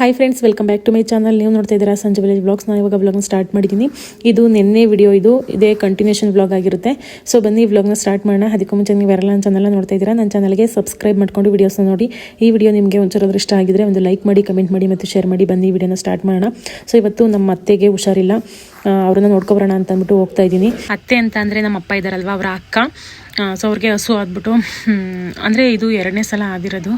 Hi friends welcome back to my channel ನೀವು ನೋಡ್ತಾ ಇದ್ದೀರಾ ಸಂಜೆ ವಿಲೇಜ್ ಬ್ಲಾಗ್ಸ್ ನಾನು ಇವಾಗ ಬ್ಲಾಗ್ನ ಸ್ಟಾರ್ಟ್ ಮಾಡಿದ್ದೀನಿ. ಇದು ನಿನ್ನೆ ವಿಡಿಯೋ ಇದು ಇದೇ ಕಂಟಿನ್ಯೂಷನ್ ಬ್ಲಾಗ್ ಆಗಿರುತ್ತೆ. ಸೊ ಬನ್ನಿ ವ್ಲಾಗ್ನ ಸ್ಟಾರ್ಟ್ ಮಾಡೋಣ. ಅದಕ್ಕೂ ಮುಂಚೆ ನೀವು ಯಾರೆಲ್ಲ ನನ್ನ ಚಾನಲ್ನ ನೋಡ್ತಾ ಇದ್ದೀರಾ, ನನ್ನ ಚಾನಲ್ಗೆ ಸಬ್ಸ್ಕ್ರೈಬ್ ಮಾಡ್ಕೊಂಡು ವೀಡಿಯೋಸ್ನ ನೋಡಿ. ಈ ವಿಡಿಯೋ ನಿಮಗೆ ಒಂಚೂರಾದ್ರೂ ಇಷ್ಟ ಆಗಿದ್ರೆ ಒಂದು ಲೈಕ್ ಮಾಡಿ ಕಮೆಂಟ್ ಮಾಡಿ ಮತ್ತು ಶೇರ್ ಮಾಡಿ. ಬನ್ನಿ ವಿಡಿಯೋನ ಸ್ಟಾರ್ಟ್ ಮಾಡೋಣ. ಸೊ ಇವತ್ತು ನಮ್ಮ ಅತ್ತೆಗೆ ಹುಷಾರಿಲ್ಲ. ಅವರನ್ನು ಅವ್ರನ್ನ ನೋಡ್ಕೊಬರೋಣ ಅಂತ ಅಂದ್ಬಿಟ್ಟು ಹೋಗ್ತಾ ಇದ್ದೀನಿ. ಅತ್ತೆ ಅಂತ ಅಂದರೆ ನಮ್ಮ ಅಪ್ಪ ಇದ್ದಾರಲ್ವ, ಅವರ ಅಕ್ಕ. ಸೊ ಅವ್ರಿಗೆ ಹಸು ಆದ್ಬಿಟ್ಟು ಅಂದರೆ ಇದು ಎರಡನೇ ಸಲ ಆಗಿರೋದು.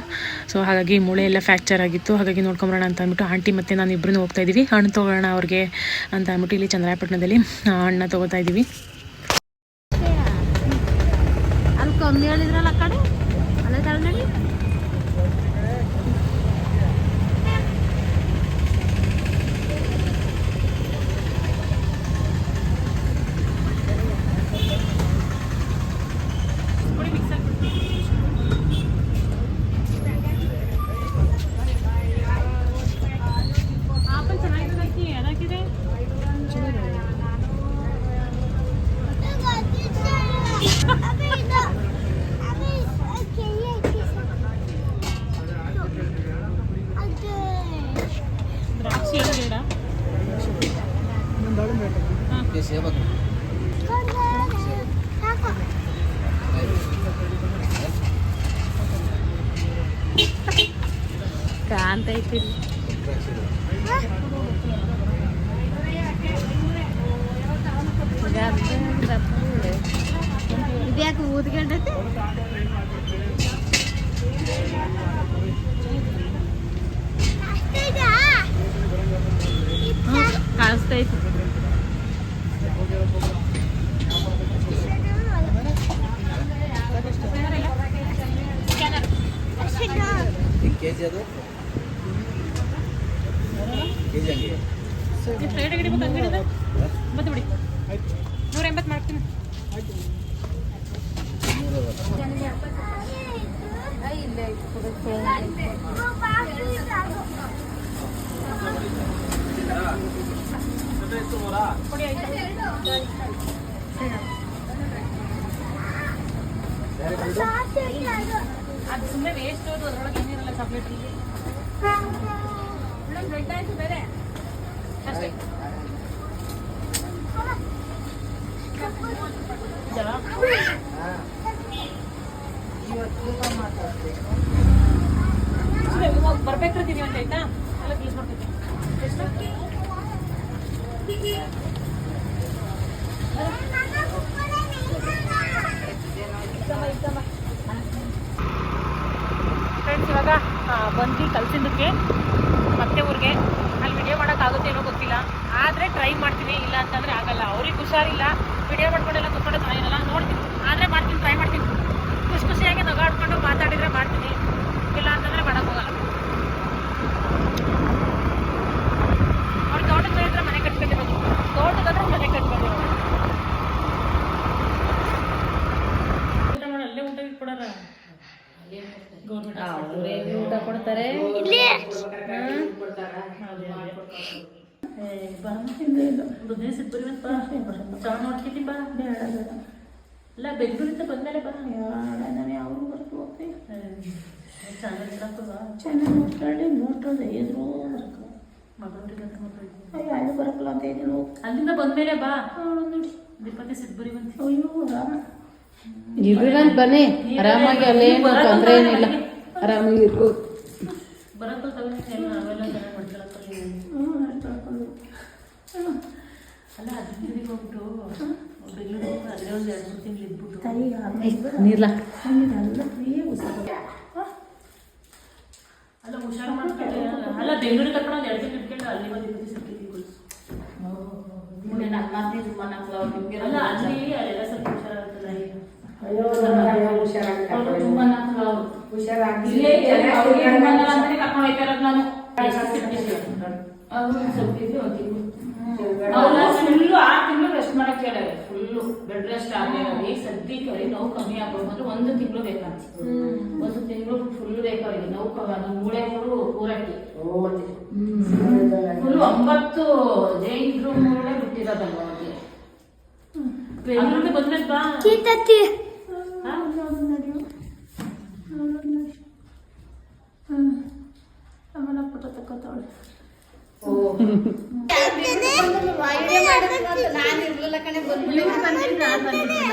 ಸೊ ಹಾಗಾಗಿ ಮೂಳೆ ಎಲ್ಲ ಫ್ಯಾಕ್ಚರ್ ಆಗಿತ್ತು. ಹಾಗಾಗಿ ನೋಡ್ಕೊಂಬರೋಣ ಅಂತ ಅಂದ್ಬಿಟ್ಟು ಆಂಟಿ ಮತ್ತು ನಾನು ಇಬ್ಬರೂ ಹೋಗ್ತಾ ಇದ್ದೀವಿ. ಹಣ್ಣು ತೊಗೊಳ್ಳೋಣ ಅವ್ರಿಗೆ ಅಂತ ಅಂದ್ಬಿಟ್ಟು ಇಲ್ಲಿ ಚಂದ್ರಾಯಪಟ್ಟಣದಲ್ಲಿ ಹಣ್ಣು ತೊಗೋತಾ ಇದ್ದೀವಿ. ಕಮ್ಮಿ ಹೇಳಿದ್ರಲ್ಲ ಕಡೆ ಅಲ್ಲೇ Ini siapa tu? Kakak. K G ಅದು ಕೆ ಜಿ ಹಂಗೆ ಮತ್ತೆ ಬಿಡಿ ನೂರ ಎಂಬತ್ತು ಮಾಡ್ತೀನಿ ಅದು ಸುಮ್ಮನೆ ವೇಸ್ಟ್ ಅದ್ರೊಳಗೆ ಏನಿರಲ್ಲ ಚಾಕ್ಲೇಟ್ ಬೇರೆ ಅಷ್ಟೇ ಬರ್ಬೇಕ್ರಿ ನೀವು ಆಯ್ತಾ ಎಲ್ಲ ಪ್ಲೀಸ್ ಬರ್ತೀನಿ ಎಷ್ಟು ಫ್ರೆಂಡ್ಸ್ ಇವಾಗ ಆ, ಬಂದ್ವಿ ಕಲ್ಸಿದ್ದಕ್ಕೆ ಮತ್ತೆ ಊರಿಗೆ. ಅಲ್ಲಿ ವಿಡಿಯೋ ಮಾಡೋಕ್ಕಾಗುತ್ತೆ ಏನೋ ಗೊತ್ತಿಲ್ಲ. ಆದರೆ ಟ್ರೈ ಮಾಡ್ತೀನಿ ಇಲ್ಲ ಅಂತಂದರೆ ಆಗಲ್ಲ. ಅವ್ರಿಗೆ ಹುಷಾರಿಲ್ಲ. ವಿಡಿಯೋ ಮಾಡ್ಕೊಂಡೆಲ್ಲ ಕೂತ್ಕೊಂಡು ಚೆನ್ನಾಗಿರಲ್ಲ ನೋಡ್ತೀನಿ. ಆದರೆ ಮಾಡ್ತೀನಿ ಟ್ರೈ ಮಾಡ್ತೀನಿ. ಖುಷಿ ಖುಷಿಯಾಗಿ ನಗಾಡ್ಕೊಂಡು ಮಾತಾಡಿದರೆ ಮಾಡ್ತೀನಿ. ಇಲ್ಲ ಅಂತಂದರೆ ಮಾಡೋಕ್ಕೋಗಲ್ಲ ಅವ್ರು ತೋಟದ ಹತ್ರ ಮನೆ ಕಟ್ಕೊಂಡಿರೋದು ತೋಟದಾದ್ರೆ ಮನೆ ಕಟ್ಕೊಂಡಿರೋದು ಊಟ ಮಾಡಿ ಅಲ್ಲೇ ಊಟ ಕೊಡೋರ ಗೌರ್ಮೆಂಟ್ ಊಟ ಕೊಡ್ತಾರೆ ಚಾ ನೋಡ್ತೀನಿ ಬಾ. ಬೇಡ ಬೇಡ. ಇಲ್ಲ ಬೆಂಗಳೂರಿಂದ ಬಂದಮೇಲೆ ಬಾ. ನಾನು ಯಾವ ಬರ್ತು ಹೋಗ್ತೀನಿ. ಚಾನಲ್ ಬಾ. ಚೆನ್ನಾಗಿ ನೋಡ್ಕೊಳ್ಳಿ ನೋಡ್ಕೊಳ್ಳಿ ಎದುರು ಅಂತ ಮಾತಾಡ್ತೀನಿ. ಅಯ್ಯೋ ಅಲ್ಲಿ ಬರಕಲ್ಲ ಅಂತ ಇದ್ದೀನಿ ಅಲ್ಲಿಂದ ಬಂದ್ಮೇಲೆ ಬಾ. ನೋಡಿ ದೀಪಕ್ಕೆ ಸಿದ್ಬರಿ ಬಂತು ಅಯ್ಯೋ ರಾಮ ಇರ್ಬಿರಂತ ಬನ್ನಿ. ಆರಾಮಾಗಿ ಅಲ್ಲೇನು ತೊಂದರೆ ಏನಿಲ್ಲ. ಆರಾಮಾಗಿ ಇರ್ಬೋದು. ಬರಕ್ಕೆ ನಾವೆಲ್ಲ ಚೆನ್ನಾಗಿ ಮಾಡ್ಕೊಳಕ್ಕೆ ಹ್ಞೂ ಅಲ್ಲ ಹೋಗ್ಬಿಟ್ಟು ಬೆಂಗಳೂರಿಗೆ ಹೋಗ್ಬಿಟ್ಟು ಅದೇ ಒಂದು ಎರಡು ಮೂರು ತಿಂಗಳು ಇದ್ಬಿಟ್ಟು. ನೀರ್ಲ? ಫ್ರೀ ಅಲ್ಲ ಹುಷಾರು ಮಾಡ್ಕೊಂಡು. ಅಲ್ಲ ಬೆಂಗಳೂರಿಗೆ ಕರ್ಕೊಂಡು ಎರಡು ತಿಂಗಳು ಇಟ್ಕೊಂಡು ಅಲ್ಲಿ ಒಂದು ಇಪ್ಪತ್ತು ಸಿಕ್ಕಿದ್ದೀವಿ ಅಲ್ಲ ಅಲ್ಲಿ ಅಲ್ಲೆಲ್ಲ ಸ್ವಲ್ಪ ಹುಷಾರಾಗ್ತದೆ. ಫುಲ್ಲು ಆರು ತಿಂಗಳು ರೆಸ್ಟ್ ಮಾಡಕ್ ಹೇಳಾರೆ ಫುಲ್ಲು ಬೆಡ್ ರೆಸ್ಟ್ ಆದ್ಮೇಲೆ ಈಗ ಸದ್ಯಕ್ಕೆ ನೋವು ಕಮ್ಮಿ ಆಗ್ಬೇಕು ಅಂದ್ರೆ ಒಂದು ತಿಂಗಳು ಬೇಕಂತ ಒಂದು ತಿಂಗಳು ಫುಲ್ ಬೇಕು ಅವರಿಗೆ? ನೋವು ಕಮ್ಮಿ ಮೂಳೆ ಮೂರು ಊರಟ್ಟಿ ಫುಲ್ ಒಂಬತ್ತು ಜೈಂಟ್ರು ಮೂಳೆ ಬಿಟ್ಟಿರೋದಲ್ಲ ಅವ್ರಿಗೆ? ಬೆಂಗಳೂರಿಗೆ ಬಂದ್ರೆ ಬಾ. ತಕೋತಾವಳೆ ನಾನು ಇರ್ಲಿಲ್ಲ ಕಣೆ ಬಂದ್ಬಿಟ್ಟು. ನಾನು ಬಂದಿದ್ದಿಲ್ಲ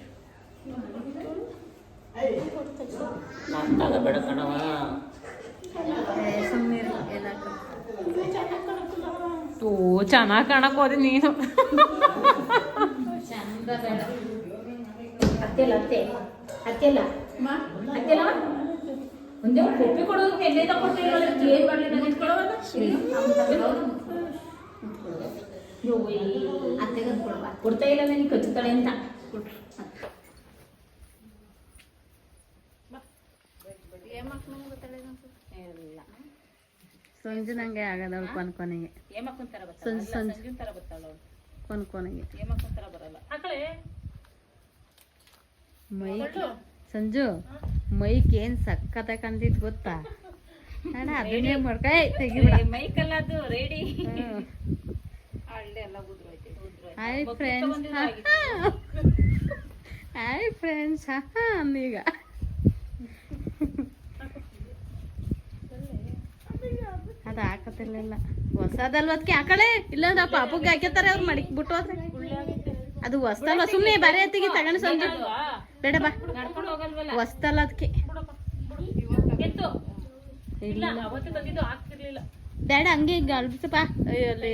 ಕಣೆ ಬಂದ್ಬಿಟ್ಟೆ ನಾನು ಅವ್ರ ಮೇಲೆ ಲಾಸ್ಟ್ ಬಂದು ನಾನು ತಗೋಬೇಡ ಕಣವ ಓ ಚೆನ್ನಾಗಿ ಕಾಣಕ್ ಹೋದೆ ನೀನು. ಅತ್ತೆಲ್ಲ ಅತ್ತೆ. ಅತ್ತೆಲ್ಲ ಅತ್ತೆಲ್ಲ ಒಂದೇ ಕೊಪ್ಪಿ ಕೊಡೋದು ಏನ್ ಮಾಡ್ಲಿ ನಾನು ಇಟ್ಕೊಳ್ಳೋವಲ್ಲ ಅತ್ತೆಗೆ ಕೊಡುವ ಕೊಡ್ತಾ ಇಲ್ಲ ನನಗೆ ಕಚ್ಚುತ್ತಾಳೆ ಅಂತ. ನಂಗೆ ಆಗದ ಅವಳು ಕೊನೆ ಕೊನೆಗೆ ಕೊನ್ ಸಂಜೆ ಸಂಜೆ. ಸಂಜೆ ತರ ಬರ್ತಾಳ ಅವಳು? ಕೊನೆ ಕೊನೆಗೆ ಏಮಕ್ಕಂತಾರ ಬರಲ್ಲ. ಮೈ ಸಂಜು ಮೈಕ್ ಏನ್ ಸಕ್ಕತ್ತ ಕಂದಿದ್ ಗೊತ್ತಾ? ಅಣ್ಣ ಅದನ್ನೇ ಮಾಡ್ಕ ತೆಗಿಬಿಡ. ಮೈಕಲ್ಲ ಅದು ರೆಡಿ ಹಳ್ಳಿ ಎಲ್ಲ ಉದ್ರೋಯ್ತು ಹಾಯ್ ಫ್ರೆಂಡ್ಸ್ ಹಾಯ್ ಫ್ರೆಂಡ್ಸ್ ಈಗ. ಅದ ಹಾಕತಿರ್ಲಿಲ್ಲ. ಹೊಸದಲ್ವ ಅದಕ್ಕೆ ಹಾಕಳೆ ಇಲ್ಲ ನಾ ಪಾಪುಗೆ ಹಾಕಿರ್ತಾರೆ ಅವ್ರು ಮಡಿಕ್ ಬಿಟ್ಟು ಅದು ಹೊಸ್ತಲ್ಲ ಸುಮ್ಮನೆ ಬರೀ ಹೊತ್ತಿಗೆ ತಗೊಂಡು ಸಂಜೆ. ಬೇಡ, ಬಾ. ಹೊಸ್ತಲ್ಲ ಅದಕ್ಕೆ ಬೇಡ, ಹಂಗೆ ಗಲ್ಬಿಸಪ್ಪ ಅಲ್ಲಿ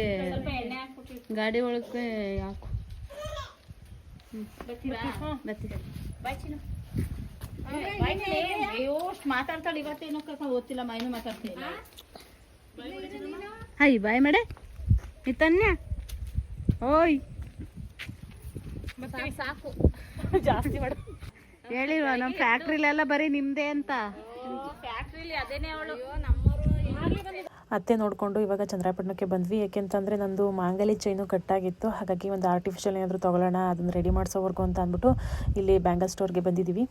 ಗಾಡಿ ಒಳಗೆ ಹಾಕು. ಮಾತಾಡ್ತಾಳೆ ಇವತ್ತೇನೋ ಕಸ ಓದ್ತಿಲ್ಲ ಮೈನು ಮಾತಾಡ್ತಿಲ್ಲ. ಹಾಯ್ ಬಾಯ್ ಮಾಡೆ. ಇತ್ತನ್ಯ ಓಯ್. ಸಾಕು. ಜಾಸ್ತಿ ಮಾಡ. ಹೇಳಿಲ್ವಾ ನಮ್ಮ ಫ್ಯಾಕ್ಟ್ರಿಲೆಲ್ಲ ಬರೀ ನಿಮ್ದೇ ಅಂತ? ಫ್ಯಾಕ್ಟ್ರಿಲಿ ಅದೇನೇ ಅವಳು. ಅತ್ತೆ ನೋಡಿಕೊಂಡು ಇವಾಗ ಚಂದ್ರಪಟ್ಟಣಕ್ಕೆ ಬಂದ್ವಿ ಯಾಕೆಂತಂದರೆ ನಂದು ಮಾಂಗಲಿ ಚೈನು ಕಟ್ಟಾಗಿತ್ತು. ಹಾಗಾಗಿ ಒಂದು ಆರ್ಟಿಫಿಷಿಯಲ್ ಏನಾದರೂ ತೊಗೊಳ್ಳೋಣ ಅದನ್ನು ರೆಡಿ ಮಾಡಿಸೋವರೆಗೂ ಅಂತ ಅಂದ್ಬಿಟ್ಟು ಇಲ್ಲಿ ಬ್ಯಾಂಗಲ್ ಸ್ಟೋರ್ಗೆ ಬಂದಿದ್ದೀವಿ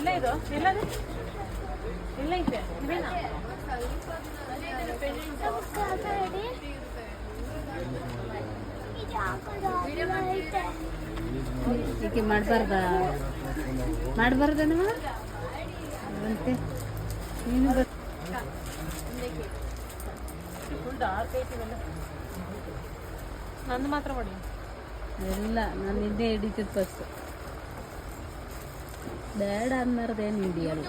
ಇಲ್ಲ ಇದು ಇಲ್ಲ ಐತೆ. ಹೀಗೆ ಮಾಡಬಾರ್ದ? ಮಾಡಬಾರ್ದನವ ಅಂತೆ ನೀನು ಬರ್ ನಂದು ಮಾತ್ರ ಮಾಡಿ. ಇಲ್ಲ ನಾನು ನಿನ್ನೆ ಹಿಡಿತಿದ್ದು ಬಸ್ ಬೇಡ ಅನ್ನೋದೇನು ಹಿಡಿಯಲ್ಲ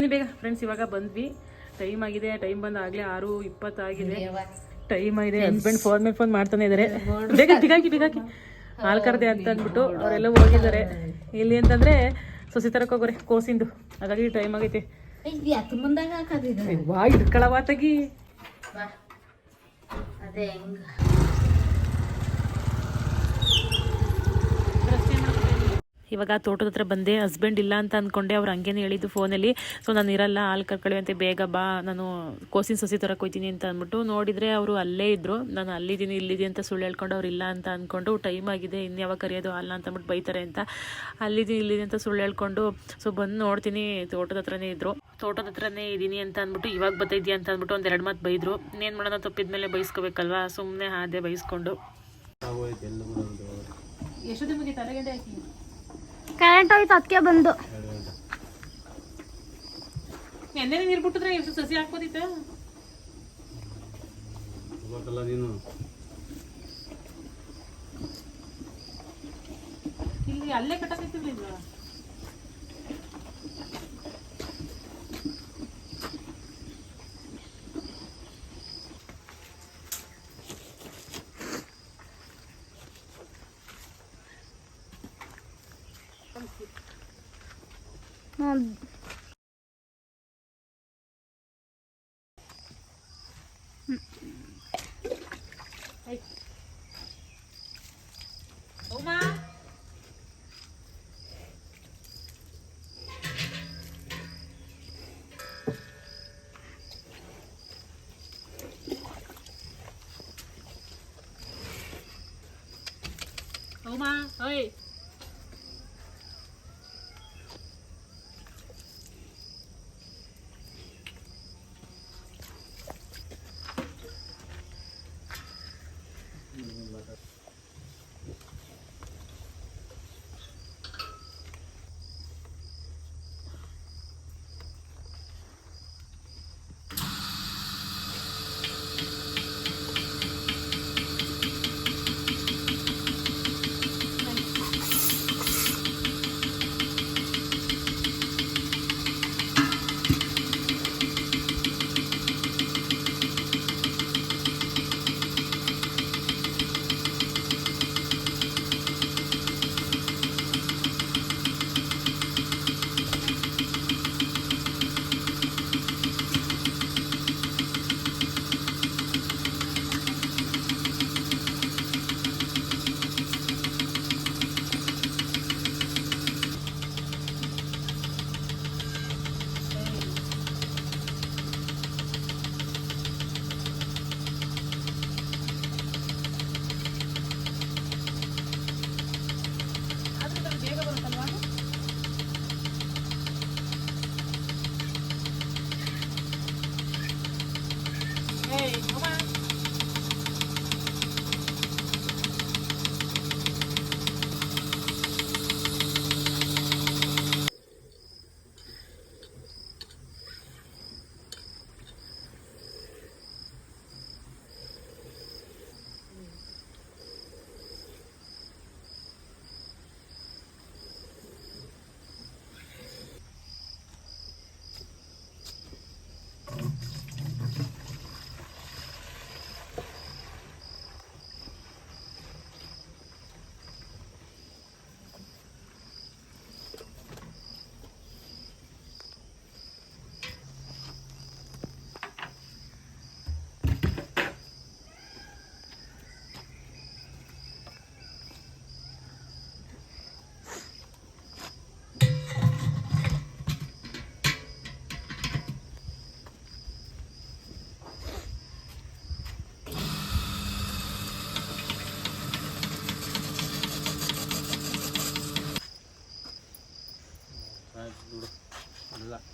ಬನ್ನಿ ಬೇಗ ಫ್ರೆಂಡ್ಸ್ ಇವಾಗ ಬಂದ್ವಿ. ಟೈಮ್ ಆಗಿದೆ ಟೈಮ್ ಬಂದು ಆಗಲೇ ಆರು ಇಪ್ಪತ್ತಾಗಿದೆ. ಟೈಮ್ ಆಗಿದೆ ಹಸ್ಬೆಂಡ್ ಫೋನ್ ಮೇಲೆ ಫೋನ್ ಮಾಡ್ತಾನೆ ಇದ್ದಾರೆ ಬೇಗ ಬಿಗಾಕಿ ಬಿಗಾಕಿ ಹಾಲು ಕರ್ದೆ ಅಂತ ಅಂದ್ಬಿಟ್ಟು ಅವರೆಲ್ಲ ಹೋಗಿದ್ದಾರೆ. ಇಲ್ಲಿ ಅಂತಂದ್ರೆ ಸೊಸಿ ತರಕ್ ಹೋಗೋರೆ ಕೋಸಿಂದು. ಹಾಗಾಗಿ ಟೈಮ್ ಆಗೈತೆ. ವಾ ತೆಗಿ ಅದೇ ಹೆಂಗ. ಇವಾಗ ತೋಟದ ಹತ್ರ ಬಂದೆ ಹಸ್ಬೆಂಡ್ ಇಲ್ಲ ಅಂತ ಅಂದ್ಕೊಂಡೆ ಅವ್ರು ಹಂಗೇನೆ ಹೇಳಿದ್ದು ಫೋನಲ್ಲಿ ಸೊ ನಾನು ಇರಲ್ಲ ಹಾಲು ಕರ್ಕೊಳ್ಳಿ ಅಂತ ಬೇಗ ಬಾ ನಾನು ಕೋಸಿನ ಸಸಿ ತರಕ್ಕೆ ಹೋಯ್ತೀನಿ ಅಂತ ಅಂದ್ಬಿಟ್ಟು ನೋಡಿದರೆ ಅವರು ಅಲ್ಲೇ ಇದ್ದರು ನಾನು ಅಲ್ಲಿದ್ದೀನಿ ಇಲ್ಲಿದ್ದೀನಿ ಅಂತ ಸುಳ್ಳು ಹೇಳ್ಕೊಂಡು ಅವ್ರು ಇಲ್ಲ ಅಂತ ಅಂದ್ಕೊಂಡು ಟೈಮ್ ಆಗಿದೆ ಇನ್ಯಾವಾಗ ಕರೆಯೋದು ಅಲ್ಲ ಅಂತ ಅಂದ್ಬಿಟ್ಟು ಬೈತಾರೆ ಅಂತ. ಅಲ್ಲಿದ್ದೀನಿ ಇಲ್ಲಿದೆ ಅಂತ ಸುಳ್ಳು ಹೇಳ್ಕೊಂಡು ಸೊ ಬಂದು ನೋಡ್ತೀನಿ ತೋಟದ ಹತ್ರನೇ ಇದ್ದರು ತೋಟದ ಹತ್ರನೇ ಇದ್ದೀನಿ ಅಂತ ಅಂದ್ಬಿಟ್ಟು ಇವಾಗ ಬರ್ತಿದ್ಯಾ ಅಂತ ಅಂದ್ಬಿಟ್ಟು ಒಂದು ಎರಡು ಮಾತು ಬೈದರು. ಇನ್ನೇನು ಮಾಡೋಣ ತಪ್ಪಿದ ಮೇಲೆ ಬೈಸ್ಕೋಬೇಕಲ್ವಾ? ಸುಮ್ಮನೆ ಹಾದೆ ಬೈಸ್ಕೊಂಡು. ಎಷ್ಟು ಗಂಟೆ ಹಾಕಿ. ಕರೆಂಟ್ ಹೋಯ್ತು ಅದಕ್ಕೆ ಬಂದು. ಎಣ್ಣೆ ನೀರು ಬಿಟ್ಟಿದ್ರೆ ಎಷ್ಟು ಸಸಿ ಹಾಕ್ಬೋದಿತ್ತ? ಇಲ್ಲಿ ಅಲ್ಲೇ 吗？所以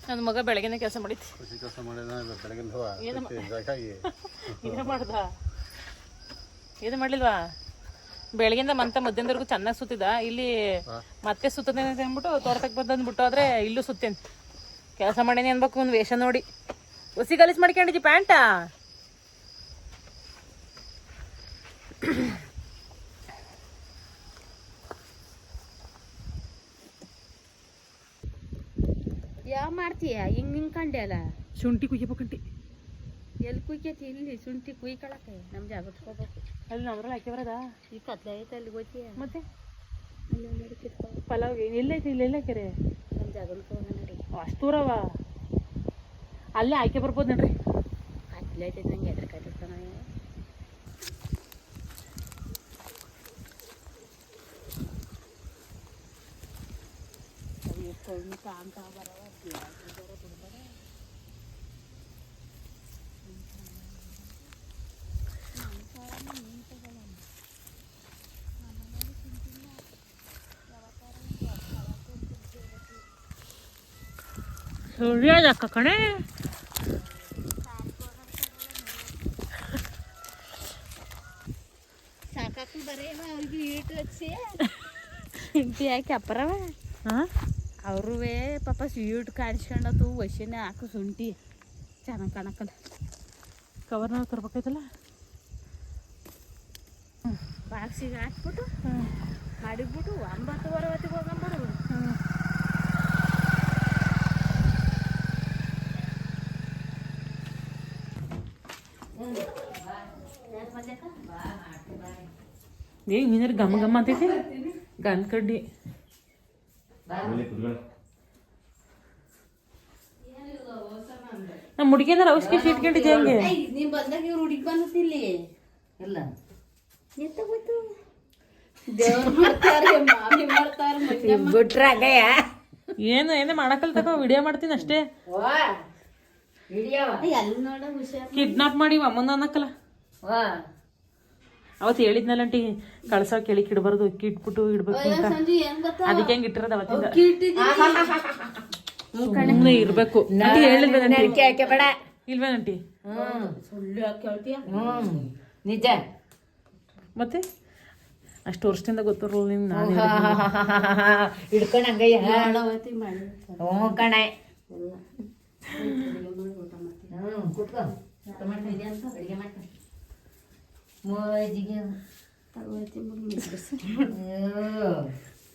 ನನ್ನ ಮಗ ಬೆಳಗಿನ ಕೆಲಸ ಮಾಡಿತ್ತು ಕೃಷಿ ಕೆಲಸ ಮಾಡಿದ ಇದು ಮಾಡ್ಲಿಲ್ವಾ? ಬೆಳಗಿಂದ ಮಂತ ಮಧ್ಯಾಹ್ನದವರೆಗೂ ಚೆನ್ನಾಗಿ ಸುತ್ತಿದ ಇಲ್ಲಿ ಮತ್ತೆ ಸುತ್ತದೆ ಅಂತ ಅಂದ್ಬಿಟ್ಟು ತೋಟಕ್ಕೆ ಬಂದ್ಬಿಟ್ಟು ಅಂದ್ಬಿಟ್ಟು ಆದ್ರೆ ಇಲ್ಲೂ ಸುತ್ತೇನೆ. ಕೆಲಸ ಮಾಡೇನಿ ಅನ್ಬೇಕು ಒಂದು ವೇಷ ನೋಡಿ. ಹುಸಿ ಗಲೀಸ್ ಮಾಡ್ಕೊಂಡಿದ್ದಿ ಪ್ಯಾಂಟಾ ಯಾವ ಮಾಡ್ತೀಯ ಹಿಂಗ್ ನಿಂಕಂಡೆ ಅಲ್ಲ? ಶುಂಠಿ ಕುಯ್ಯಬೇಕಂಟಿ ಎಲ್ಲಿ ಕುಯ್ಕೈತಿ? ಇಲ್ಲಿ ಶುಂಠಿ ಕುಯ್ಕೊಳಕ್ಕೆ. ನಮ್ಮ ಜಾಗಕ್ಕೆ ಹೋಗ್ಬೇಕು ಅಲ್ಲಿ ನಮ್ರಲ್ಲಿ ಹಾಕಿ ಬರದ? ಈ ಕತ್ಲೆ ಐತೆ ಅಲ್ಲಿ ಹೋಗ್ತೀಯ ಮತ್ತೆ? ಪಲಾವ್ ಐತಿ? ಎಲ್ಲೈತಿ ಇಲ್ಲಿ ಎಲ್ಲ ಕೆರೆ ನಮ್ಮ ಜಾಗಕ್ಕೆ ಹೋಗ ನಡಿ. ಅಷ್ಟು ದೂರವ ಅಲ್ಲೇ ಆಯ್ಕೆ ಬರ್ಬೋದು ನೋಡ್ರಿ. ಕತ್ಲೆ ಐತೆ ನಂಗೆ ಎದ್ರ ಕಾಯ್ತಿರ್ತಾನ ಅಂತ ಬರವ ಸುಳ್ಳ್ಯಾದಕ್ಕ ಕಣೆ? ಸಾಕಾಕು ಬರೀ ಅವ್ರಿಗೆ ಈಟು ಹಚ್ಚಿ. ಶುಂಠಿ ಹಾಕಿ ಅಪ್ಪರವ ಅವರು ಅವ್ರೂ ಪಾಪ ಸ್ವೀಟ್ ಕಾಡಿಸ್ಕೊಂಡತು ವಶಿನ ಹಾಕು ಶುಂಠಿ ಚೆನ್ನಾಗಿ ಕಾಣಕ್ಕಲ್ಲ ಕವರ್ನ ತರ್ಬೇಕಾಯ್ತಲ್ಲ? ಬಾಕ್ಸಿಗೆ ಹಾಕ್ಬಿಟ್ಟು ಮಾಡಿಬಿಟ್ಟು ಒಂಬತ್ತುವರೆ ಹೊತ್ತಿಗೆ ಹೋಗಂಬರು ಏ ಮೀನಾರ ಗಮ ಗಮ ಅಂತೈತಿ ಗನ್ ಕಡ್ಡಿ. ನಮ್ಮ ಹುಡುಗಿಯಂದ್ರೆ ಔಷಧಿ ಇಟ್ಕೊಂಡಿದ್ದೆ ಹಂಗೆ? ನೀವ್ ಬಂದಾಗ ಇವ್ರು ಹುಡುಗಿ ಬಂದಿಲ್ಲಿ ಇಲ್ಲ. ಎತ್ತ ಹೋಯ್ತು? ದೇವ್ರು ಮಾಡ್ತಾರೆ ಮಾಮಿ ಮಾಡ್ತಾರೆ ಮಂಜಮ್ಮ ಬಿಟ್ರಾಗಯ್ಯ ಏನು ಏನೇ ಮಾಡಕ್ಕಲ್ ತಗೋ ವಿಡಿಯೋ ಮಾಡ್ತೀನಿ ಅಷ್ಟೇ. ಕಿಡ್ನಾಪ್ ಮಾಡಿ ಅಮ್ಮನ ಅನ್ನಕ್ಕಲ್ಲ ವಾ. ಅವತ್ತು ಹೇಳಿದ್ನಲ್ಲ ಅಂಟಿ ಕಳ್ಸೋ ಕೆಳಕ್ಕೆ ಇಡಬಾರ್ದು ಅಕ್ಕಿ ಇಟ್ಬಿಟ್ಟು ಇಡ್ಬೇಕು ಅಂತ. ಅದಕ್ಕೆ ಹೆಂಗ್ ಇಟ್ಟಿರೋದು ಅವತ್ತಿಂದ? ಸುಮ್ಮನೆ ಇರ್ಬೇಕು. ಆಂಟಿ ಹೇಳಿದ್ವಿ ಯಾಕೆ ಬೇಡ ಇಲ್ವೇನ ಆಂಟಿ? ಸುಳ್ಳು ಯಾಕೆ ಕೇಳ್ತೀಯ ಹ್ಮ್ ನಿಜ. ಮತ್ತೆ? ಅಷ್ಟು ವರ್ಷದಿಂದ ಗೊತ್ತಿರಲ್ಲ ನಿಮ್ ನಾನು ಹಿಡ್ಕೊಂಡು ಹಂಗಯ್ಯ ಹ್ಞೂ ಕಣೆ. ಹ್ಞೂ ಕೂತ್ಕೊ ಅಡುಗೆ ಮಾಡ್ತೀನಿ ಮೋಜಿಗೆ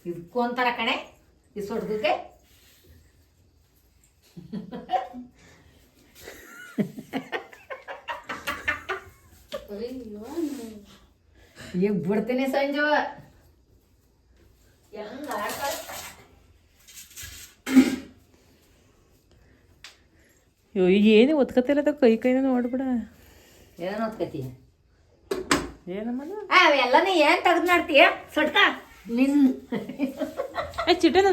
ಇದ್ಕೊಂತಾರ ಕಣೆ ಈ ಸೊಡ್ಗಕ್ಕೆ. ಈಗ ಬಿಡ್ತೀನಿ ಸಂಜು. ಹೆಂಗ ಅಯ್ಯೋ ಈಗ ಏನು ಒತ್ಕತ್ತಿಲ್ಲ ಕೈ ಕೈನ ನೋಡ್ಬಿಡ. ಏನು ಓದ್ಕತಿ ಏನ್ ತೆಗ್ದು ಮಾಡ್ತೀಯ? ನಿನ್ ಚಿಟ್ಟೆನ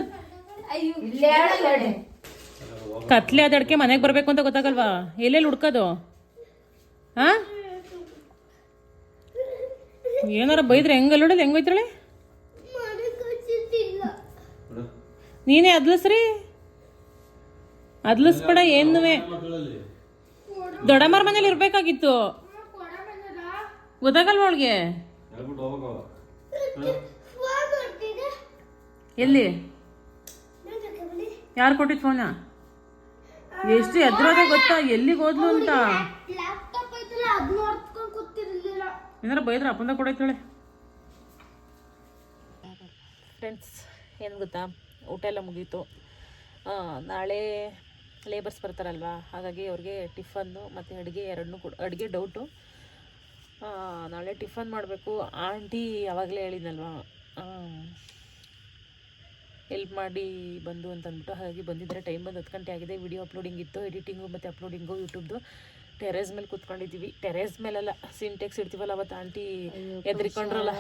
ಕತ್ಲೆ ಅದಡ್ಕೆ ಮನೆಗೆ ಬರ್ಬೇಕು ಅಂತ ಗೊತ್ತಾಗಲ್ವಾ? ಎಲ್ಲೆಲ್ಲಿ ಹುಡ್ಕೋದು? ಹಾ ಏನಾರ ಬೈದ್ರೆ ಹೆಂಗ ಹೆಂಗ್ ಬೈತಾಳೆ? ನೀನೇ ಅದ್ಲಸ್ರಿ. ಅದ್ಲಸ್ಬೇಡ ಏನುವೆ ದೊಡ್ಡಮ್ಮರ ಮನೇಲಿ ಇರ್ಬೇಕಾಗಿತ್ತು. ಗೊತ್ತಾಗಲ್ವ ಅವಳಿಗೆ ಎಲ್ಲಿ? ಯಾರು ಕೊಟ್ಟಿದ್ ಫೋನ ಎಷ್ಟು ಎದ್ರಾಗ ಗೊತ್ತಾ? ಎಲ್ಲಿಗೆ ಹೋದ್ಲು ಅಂತ. ಏನಾರ ಬೈದ್ರ ಅಪ್ಪಂದ ಕೊಡೈತಾಳೆ. ಫ್ರೆಂಡ್ಸ್ ಏನು ಗೊತ್ತಾ? ಊಟ ಎಲ್ಲ ಮುಗೀತು. ಆ, ನಾಳೆ ಲೇಬರ್ಸ್ ಬರ್ತಾರಲ್ವಾ? ಹಾಗಾಗಿ ಅವ್ರಿಗೆ ಟಿಫನ್ನು ಮತ್ತು ಅಡುಗೆ ಎರಡನ್ನೂ ಕೊಡು ಅಡುಗೆ ಡೌಟು ನಾಳೆ ಟಿಫನ್ ಮಾಡಬೇಕು. ಆಂಟಿ ಯಾವಾಗಲೇ ಹೇಳಿದ್ನಲ್ವಾ? ಹೆಲ್ಪ್ ಮಾಡಿ ಬಂದು ಅಂತಂದ್ಬಿಟ್ಟು ಹಾಗಾಗಿ ಬಂದಿದ್ದರೆ ಟೈಮ್ ಬಂದು ಹತ್ತು ಗಂಟೆ ಆಗಿದೆ. ವಿಡಿಯೋ ಅಪ್ಲೋಡಿಂಗ್ ಇತ್ತು ಎಡಿಟಿಂಗು ಮತ್ತು ಅಪ್ಲೋಡಿಂಗು ಯೂಟ್ಯೂಬ್ದು ಟೆರೇಸ್ ಮೇಲೆ ಕೂತ್ಕೊಂಡಿದ್ದೀವಿ ಟೆರೇಸ್ ಮೇಲೆಲ್ಲ ಸಿಂಟೆಕ್ಸ್ ಇಡ್ತೀವಲ್ಲ ಅವತ್ತು ಆಂಟಿ ಎದ್ರಿಕೊಂಡ್ರಲ್ಲ.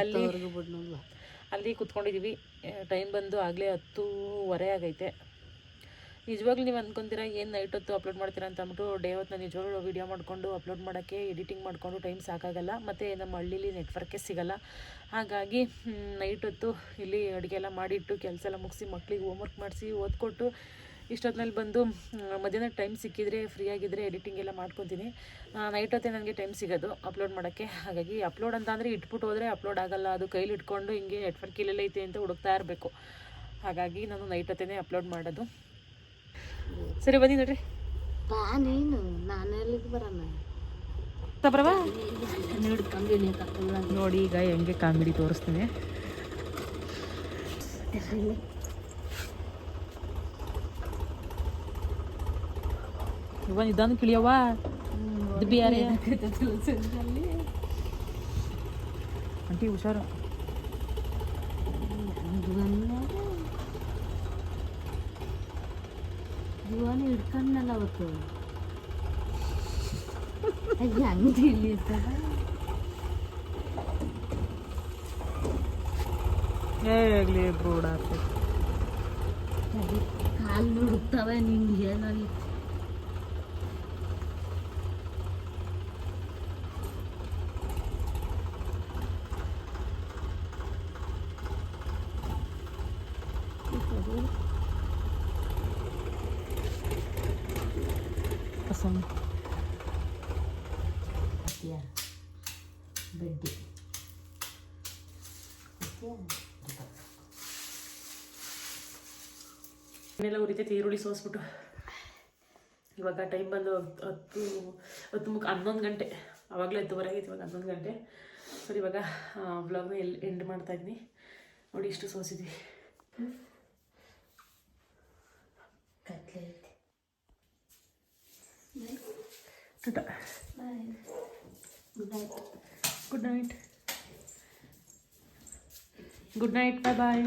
ಅಲ್ಲಿ ಅಲ್ಲಿ ಕೂತ್ಕೊಂಡಿದ್ದೀವಿ ಟೈಮ್ ಬಂದು ಆಗಲೇ ಹತ್ತೂವರೆ ಆಗೈತೆ. ನಿಜವಾಗ್ಲೂ ನೀವು ಅಂದ್ಕೊಂತೀರಾ ಏನು ನೈಟ್ ಹೊತ್ತು ಅಪ್ಲೋಡ್ ಮಾಡ್ತೀರಾ ಅಂತ ಅಂದ್ಬಿಟ್ಟು ಡೇ ಹೊತ್ತು ನಿಜವಾಗ್ಲೂ ವೀಡಿಯೋ ಮಾಡಿಕೊಂಡು ಅಪ್ಲೋಡ್ ಮಾಡೋಕ್ಕೆ ಎಡಿಟಿಂಗ್ ಮಾಡಿಕೊಂಡು ಟೈಮ್ ಸಾಕಾಗಲ್ಲ, ಮತ್ತು ನಮ್ಮ ಹಳ್ಳೀಲಿ ನೆಟ್ವರ್ಕೇ ಸಿಗಲ್ಲ. ಹಾಗಾಗಿ ನೈಟ್ ಹೊತ್ತು ಇಲ್ಲಿ ಅಡುಗೆ ಎಲ್ಲ ಮಾಡಿಟ್ಟು ಕೆಲಸ ಎಲ್ಲ ಮುಗಿಸಿ ಹೋಮ್ ಹೋಮ್ವರ್ಕ್ ಮಾಡಿಸಿ ಓದ್ಕೊಟ್ಟು ಇಷ್ಟೊತ್ತಿನಲ್ಲಿ ಬಂದು ಮಧ್ಯಾಹ್ನ ಟೈಮ್ ಸಿಕ್ಕಿದ್ರೆ ಫ್ರೀ ಆಗಿದ್ದರೆ ಎಡಿಟಿಂಗ್ ಎಲ್ಲ ಮಾಡ್ಕೊತೀನಿ. ನೈಟ್ ಹೊತ್ತೇ ನನಗೆ ಟೈಮ್ ಸಿಗೋದು ಅಪ್ಲೋಡ್ ಮಾಡೋಕ್ಕೆ. ಹಾಗಾಗಿ ಅಪ್ಲೋಡ್ ಅಂತ ಅಂದರೆ ಇಟ್ಬಿಟ್ಟು ಹೋದರೆ ಅಪ್ಲೋಡ್ ಆಗಲ್ಲ, ಅದು ಕೈಲಿ ಇಟ್ಕೊಂಡು ಹಿಂಗೆ ನೆಟ್ವರ್ಕ್ ಇಲ್ಲೆಲ್ಲ ಐತೆ ಅಂತ ಹುಡುಕ್ತಾ ಇರಬೇಕು. ಹಾಗಾಗಿ ನಾನು ನೈಟ್ ಹೊತ್ತೇ ಅಪ್ಲೋಡ್ ಮಾಡೋದು. ಸರಿ ಬನ್ನಿ ನೋಡ್ರಿ. ಬಾ ನೀನು. ನಾನು ಎಲ್ಲಿಗೆ ಬರೋಣ? ತಬ್ರವಾ? ಹಿಡ್ಕೊಂಡು ನೀ ಕರ್ಕೊಂಡು ನೋಡಿ ಈಗ ಹೆಂಗೆ ಕಾಮಿಡಿ ತೋರಿಸ್ತೀನಿ. ಇವ ನಿಧಾನ ಕಿಳಿಯವ್ವ. ಇದು ಬಿಯಾರೆ ಆಂಟಿ ಹುಷಾರು. ಜೀವನ ಹಿಡ್ಕೊಂಡ್ನಲ್ಲ ಅವತ್ತು. ಅದು ಹೆಂಗೆ ಇಲ್ಲಿ ಇರ್ತದ ಹೇಗ್ಲಿ ಬೂಡ ಕಾಲು ನುಡುಕ್ತವೆ ನಿಂಗೆ ಏನಾಗಿ ಬಡ್ಡಿ ಮನೆಲ್ಲ ಉರಿತೈತೆ ಈರುಳ್ಳಿ ಸೋಸ್ಬಿಟ್ಟು. ಇವಾಗ ಟೈಮ್ ಬಂದು ಹತ್ತು ಹತ್ತು ಮುಖ ಹನ್ನೊಂದು ಗಂಟೆ. ಆವಾಗಲೇ ಹತ್ತುವರೆ ಆಗೈತೆ ಇವಾಗ ಹನ್ನೊಂದು ಗಂಟೆ. ಸರಿ ಇವಾಗ ಬ್ಲಾಗ್ನ ಎಲ್ಲಿ ಎಂಡ್ ಮಾಡ್ತಾ ಇದ್ದೀನಿ ನೋಡಿ ಇಷ್ಟು ಸೋಸಿದ್ವಿ. ಕತ್ಲೆ tata good night good night bye bye